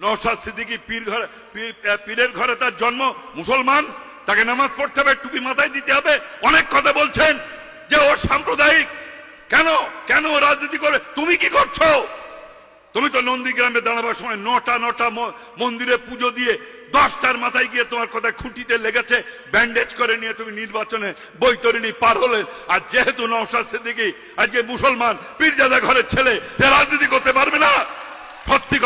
নৌসাদ সিদ্দিকি পীর ঘরে পীরের ঘরে তার জন্ম, মুসলমান, তাকে নামাজ পড়তে হবে, টুপি মাথায় দিতে হবে। অনেক কথা বলছেন যে ও সাম্প্রদায়িক। কেন? কেন রাজনীতি করে? তুমি কি করছ? তুমি তো নন্দীগ্রামে দাঁড়াবার সময় নটা নটা মন্দিরে পুজো দিয়ে দশটার মাথায় গিয়ে তোমার কথা খুঁটিতে লেগেছে, ব্যান্ডেজ করে নিয়ে তুমি নির্বাচনে বৈতরণী পার হলেন আর যেহেতু নওশাদ সিদ্দিকি আজকে মুসলমান, পীরজাদা ঘরের ছেলে, সে রাজনীতি করতে পারবে না।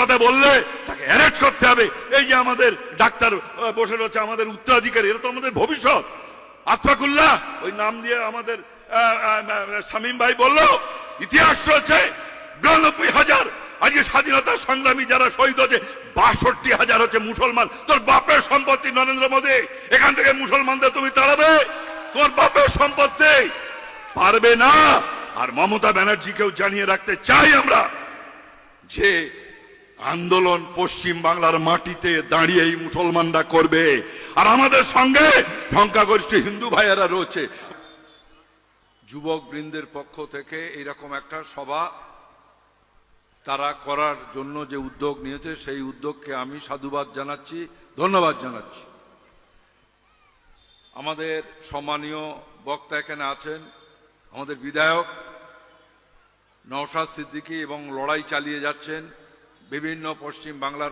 কথা বললে তাকে অ্যারেস্ট করতে হবে। এই যে আমাদের ডাক্তার বসে রয়েছে আমাদের উত্তরাধিকারী, এরা তো আমাদের ভবিষ্যৎ। আত্মাকুল্লাহ ওই নাম দিয়ে আমাদের শামীম ভাই বলল, ইতিহাস রয়েছে, বিরানব্বই হাজার। আজকে স্বাধীনতা সংগ্রামী যারা শহীদ হচ্ছে বাষট্টি হাজার হচ্ছে মুসলমান। তোর বাপের সম্পত্তি নরেন্দ্র মোদী। এখান থেকে মুসলমানদের তুমি তাড়াবে। তোমার বাপের সম্পত্তি। পারবে না। আর মমতা ব্যানার্জিকেও জানিয়ে রাখতে চাই আমরা যে আন্দোলন পশ্চিম বাংলার মাটিতে দাঁড়িয়ে এই মুসলমানরা করবে। আর আমাদের সঙ্গে সংখ্যাগরিষ্ঠ হিন্দু ভাইয়েরা রয়েছে। যুবক বৃন্দের পক্ষ থেকে এরকম একটা সভা তারা করার জন্য যে উদ্যোগ নিয়েছে, সেই উদ্যোগকে আমি সাধুবাদ জানাচ্ছি, ধন্যবাদ জানাচ্ছি। আমাদের সম্মানীয় বক্তা এখানে আছেন, আমাদের বিধায়ক নওশাদ সিদ্দিকী এবং লড়াই চালিয়ে যাচ্ছেন। বিভিন্ন পশ্চিম বাংলার